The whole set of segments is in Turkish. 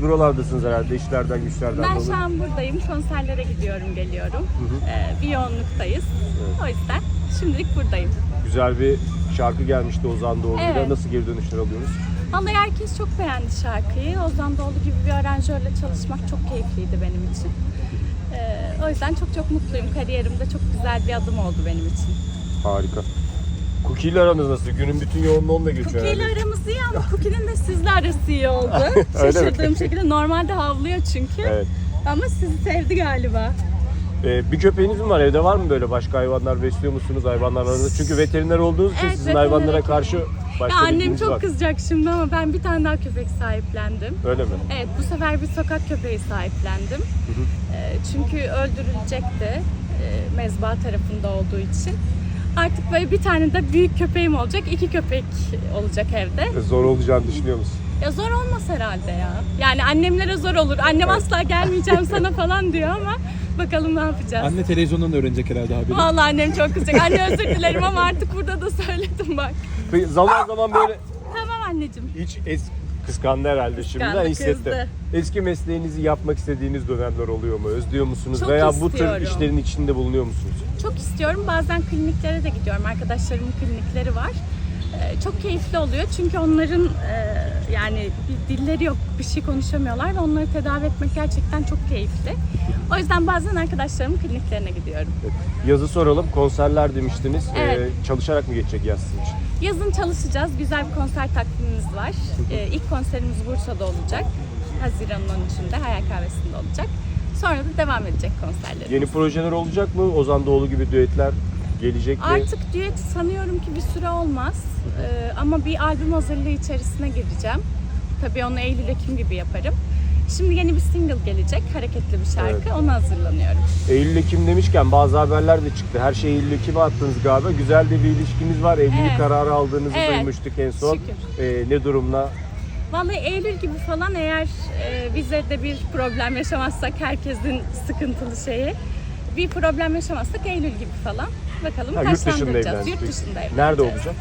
siz buralardasınız herhalde işlerden güçlerden Ben şu an buradayım. Konserlere gidiyorum, geliyorum. Ee, bir yoğunluktayız. O yüzden şimdilik buradayım. Güzel bir şarkı gelmişti Ozan Doğulu'yla. Evet. Nasıl geri dönüşler alıyoruz? Vallahi herkes çok beğendi şarkıyı. Ozan Doğulu gibi bir aranjörle çalışmak çok keyifliydi benim için. Ee, o yüzden çok çok mutluyum. Kariyerimde çok güzel bir adım oldu benim için. Harika. Cookie ile aranız nasıl? Günün bütün yoğunluğu onunla geçiyor Cookie ile herhalde. aramız iyi ama Cookie'nin de sizle arası iyi oldu. Öyle mi? Şaşırdığım şekilde normalde havlıyor çünkü. Evet. Ama sizi sevdi galiba. Ee, bir köpeğiniz mi var? Evde var mı böyle başka hayvanlar besliyor musunuz hayvanlar aranızda? Çünkü veteriner olduğunuz için Evet, sizin hayvanlara köpeğim. karşı başka Ya annem bilginiz çok var. kızacak şimdi ama ben bir tane daha köpek sahiplendim. Öyle mi? Evet bu sefer bir sokak köpeği sahiplendim. Ee, çünkü öldürülecekti e, mezba tarafında olduğu için. Artık böyle bir tane de büyük köpeğim olacak. iki köpek olacak evde. Ee, Zor olacağını düşünüyor musun? Ya zor olmaz herhalde ya. Yani annemlere zor olur. Annem asla gelmeyeceğim sana falan diyor ama bakalım ne yapacağız. Anne televizyondan da öğrenecek herhalde haberi. Vallahi annem çok kızacak. Anne özür dilerim ama artık burada da söyledim bak. Peki zaman zaman böyle Tamam anneciğim. hiç es kıskandı herhalde şimdiden Kıskandı, hissettim. kızdı. Eski mesleğinizi yapmak istediğiniz dönemler oluyor mu? Özlüyor musunuz? Çok Veya bu tür istiyorum. işlerin içinde bulunuyor musunuz? Çok istiyorum. Bazen kliniklere de gidiyorum. Arkadaşlarımın klinikleri var. Ee, çok keyifli oluyor çünkü onların e, yani bir dilleri yok, bir şey konuşamıyorlar ve onları tedavi etmek gerçekten çok keyifli. O yüzden bazen arkadaşlarımın kliniklerine gidiyorum. Yazı soralım. Konserler demiştiniz. Evet. Ee, çalışarak mı geçecek yaz sizin için? Yazın çalışacağız. Güzel bir konser takvimimiz var. Ee, ilk konserimiz Bursa'da olacak. Haziran'ın 13'ünde Hayal Kahvesi'nde olacak. Sonra da devam edecek konserlerimiz. Yeni projeler olacak mı? Ozan Doğulu gibi düetler gelecek mi? Artık düet sanıyorum ki bir süre olmaz. Ee, ama bir albüm hazırlığı içerisine gireceğim. Tabii onu Eylül-Ekim gibi yaparım. Şimdi yeni bir single gelecek, hareketli bir şarkı. Evet. Onu hazırlanıyorum. Eylül Ekim demişken bazı haberler de çıktı. Her şeyi Eylül Ekim'e attınız galiba. Güzel de bir ilişkiniz var. Evlilik Evet. kararı aldığınızı Evet. duymuştuk en son. Şükür. Ee, ne durumda? Vallahi Eylül gibi falan eğer e, vizede bir problem yaşamazsak herkesin sıkıntılı şeyi bir problem yaşamazsak Eylül gibi falan bakalım Ha, yurt dışında evlenecek. Yurt dışında. Nerede olacak?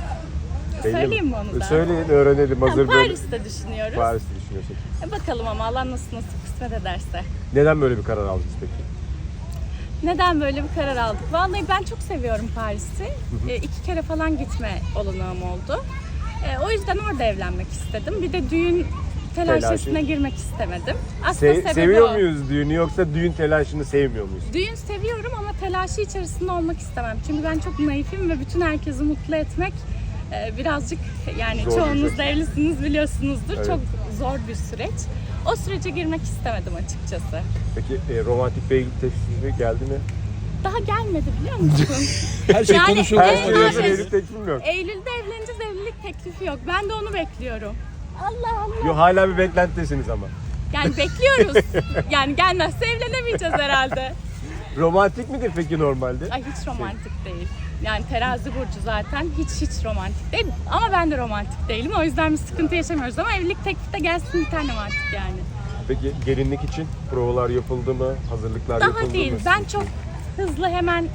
Belli? Söyleyeyim mi onu da? Söyleyin, öğrenelim. Yani Hazır böyle. Paris'te düşünüyoruz. Paris'te düşünüyorsun. E, bakalım ama Allah nasıl nasıl kısmet ederse. Neden böyle bir karar aldınız peki? Neden böyle bir karar aldık? Vallahi ben çok seviyorum Paris'i. E, iki kere falan gitme olanağım oldu. E, o yüzden orada evlenmek istedim. Bir de düğün telaşesine girmek istemedim. Aslında Se- sebebi seviyor o. muyuz düğünü yoksa düğün telaşını sevmiyor muyuz? Düğün seviyorum ama telaşı içerisinde olmak istemem. Çünkü ben çok naifim ve bütün herkesi mutlu etmek e, birazcık yani Zor çoğunuz da evlisiniz biliyorsunuzdur. Evet. Çok zor bir süreç. O sürece girmek istemedim açıkçası. Peki e, romantik bir evlilik teklifi geldi mi? Daha gelmedi biliyor musun? Her şey Yani- konuşuldu. Her Evet, şey evlilik teklifi yok? Eylül'de evleneceğiz evlilik teklifi yok. Ben de onu bekliyorum. Allah Allah. Yo, hala bir beklentidesiniz ama. Yani bekliyoruz. yani gelmezse evlenemeyeceğiz herhalde. Romantik midir peki normalde? Ay hiç romantik değil. Yani terazi burcu zaten hiç hiç romantik değil. Ama ben de romantik değilim. O yüzden bir sıkıntı yaşamıyoruz ama evlilik teklifi de gelsin bir tane artık yani. Peki gelinlik için provalar yapıldı mı? Hazırlıklar yapıldı Daha değil. mı? Ben çok hızlı hemen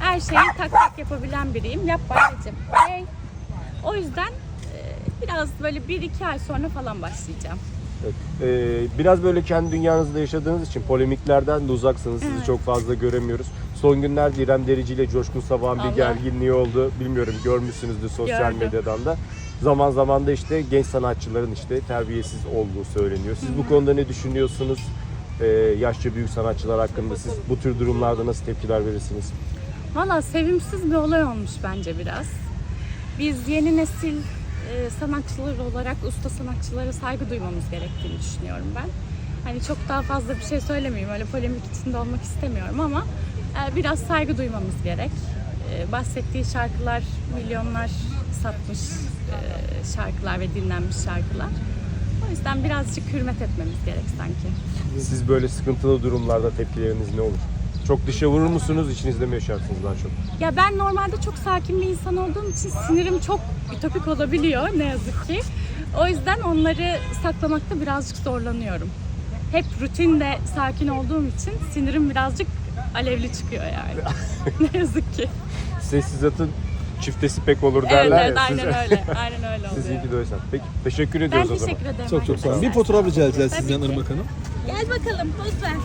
her şeyi tak tak yapabilen biriyim. Yap anneciğim. Hey. O yüzden e, biraz böyle bir iki ay sonra falan başlayacağım. Evet. Ee, biraz böyle kendi dünyanızda yaşadığınız için polemiklerden de uzaksınız. Sizi Evet. çok fazla göremiyoruz. Son günlerde İrem Derici ile Coşkun Sabah'ın bir gerginliği oldu. Bilmiyorum görmüşsünüzdür sosyal Gördüm. medyadan da. Zaman zaman da işte genç sanatçıların işte terbiyesiz olduğu söyleniyor. Siz bu konuda ne düşünüyorsunuz? Ee, yaşça büyük sanatçılar hakkında siz bu tür durumlarda nasıl tepkiler verirsiniz? Valla sevimsiz bir olay olmuş bence biraz. Biz yeni nesil e, sanatçılar olarak usta sanatçılara saygı duymamız gerektiğini düşünüyorum ben. Hani çok daha fazla bir şey söylemeyeyim, öyle polemik içinde olmak istemiyorum ama e, biraz saygı duymamız gerek. E, bahsettiği şarkılar milyonlar satmış şarkılar ve dinlenmiş şarkılar. O yüzden birazcık hürmet etmemiz gerek sanki. Siz böyle sıkıntılı durumlarda tepkileriniz ne olur? Çok dışa vurur musunuz? İçinizde mi yaşarsınız daha çok? Ya ben normalde çok sakin bir insan olduğum için sinirim çok ütopik olabiliyor ne yazık ki. O yüzden onları saklamakta birazcık zorlanıyorum. Hep rutinde sakin olduğum için sinirim birazcık alevli çıkıyor yani. ne yazık ki. Sessizat'ın çiftesi pek olur Evet, derler evet ya. aynen Siz- öyle. Aynen öyle oluyor. Sizinki de öyle. Peki teşekkür Ben ediyoruz o zaman. teşekkür ederim. Çok çok sağ olun. Bir fotoğraf rica edeceğiz sizden. Irmak Hanım. Gel bakalım poz ver.